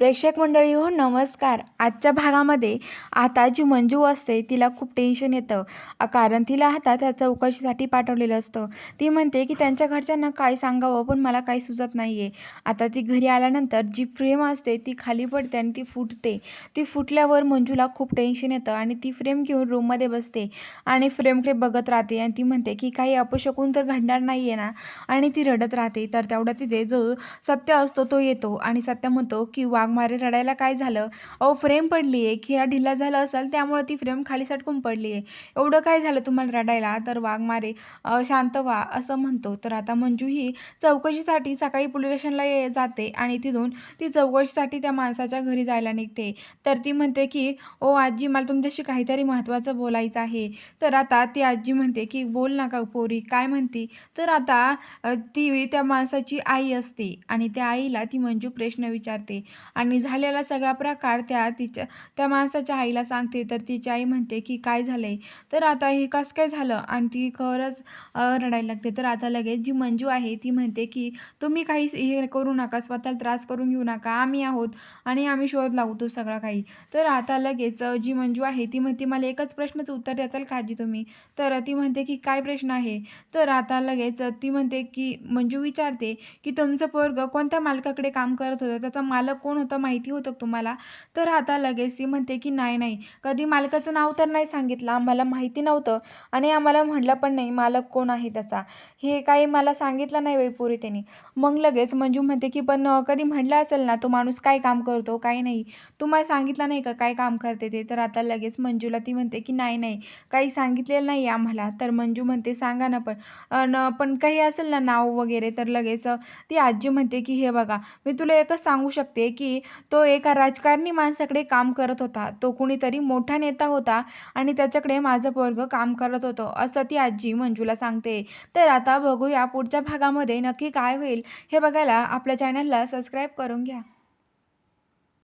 प्रेक्षक मंडळी हो नमस्कार. आजच्या भागामध्ये आता जी मंजू असते तिला खूप टेन्शन येतं. कारण तिला आता त्या चौकशीसाठी पाठवलेलं असतं. ती म्हणते की त्यांच्या घरच्यांना काय सांगावं पण मला काही सुचत नाही आहे आता ती घरी आल्यानंतर जी फ्रेम असते ती खाली पडते आणि ती फुटते. ती फुटल्यावर मंजूला खूप टेन्शन येतं आणि ती फ्रेम घेऊन रूममध्ये बसते आणि फ्रेमकडे बघत राहते आणि ती म्हणते की काही अपशकून तर घडणार नाही आहे ना? आणि ती रडत राहते. तर तेवढा तिथे जो सत्य असतो तो येतो आणि सत्य म्हणतो की वाघमारे रडायला काय झालं? अहो फ्रेम पडली आहे खिळा ढिला झाला असेल त्यामुळे ती फ्रेम खाली सटकून पडली आहे एवढं काय झालं तुम्हाला रडायला? तर वाघमारे मारे शांत व्हा असं म्हणतो. तर आता मंजू ही चौकशीसाठी सकाळी पोलीस स्टेशनला ये जाते आणि तिथून ती चौकशीसाठी त्या माणसाच्या घरी जायला निघते. तर ती म्हणते की ओ आजी मला तुमच्याशी काहीतरी महत्त्वाचं बोलायचं आहे. तर आता ती आजी म्हणते की बोल नका पोरी काय म्हणती? तर आता ती त्या माणसाची आई असते आणि त्या आईला ती मंजू प्रश्न विचारते. आणि झालेला सगळा प्रकार त्या तिच्या त्या माणसाच्या आईला सांगते. तर तिची आई म्हणते की काय झालंय? तर आता हे कसं काय झालं? आणि ती खरंच रडायला लागते. तर आता लगेच जी मंजू आहे ती म्हणते की तुम्ही काहीच हे करू नका स्वतःला त्रास करून घेऊ नका. आम्ही आहोत आणि आम्ही शोध लावतो सगळा काही. तर आता लगेच जी मंजू आहे ती म्हणते मला एकच प्रश्नच उत्तर देताल काजी तुम्ही? तर ती म्हणते की काय प्रश्न आहे? तर आता लगेच ती म्हणते की मंजू विचारते की तुमचं पोरग कोणत्या मालकाकडे काम करत होतं? त्याचा मालक कोण होता? माहिती होतं तुम्हाला? तर आता लगेच ती म्हणते की नाही नाही. कधी मालकाचं नाव तर नाही सांगितलं. आम्हाला माहिती नव्हतं. आणि आम्हाला म्हटलं पण नाही मालक कोण आहे त्याचा? हे काही मला सांगितलं नाही वैपुरी त्यांनी. मग लगेच मंजू म्हणते की पण कधी म्हटलं असेल ना तो माणूस काय काम करतो काय नाही. तुम्हाला सांगितलं नाही का काय काम करते ते? तर आता लगेच मंजूला ती म्हणते की नाही नाही. काही सांगितलेलं नाही आम्हाला. तर मंजू म्हणते सांगा ना पण. अन पण काही असेल ना नाव वगैरे तर लगेच ती आजी म्हणते की हे बघा मी तुला एकच सांगू शकते की तो एका राजकारणी माणसाकडे काम करत होता. तो कुणीतरी मोठा नेता होता आणि त्याच्याकडे माझं पोरग काम करत होतं असं ती आजी मंजूला सांगते. तर आता बघूया पुढच्या भागामध्ये नक्की काय होईल हे बघायला आपल्या चॅनलला सबस्क्राईब करून घ्या.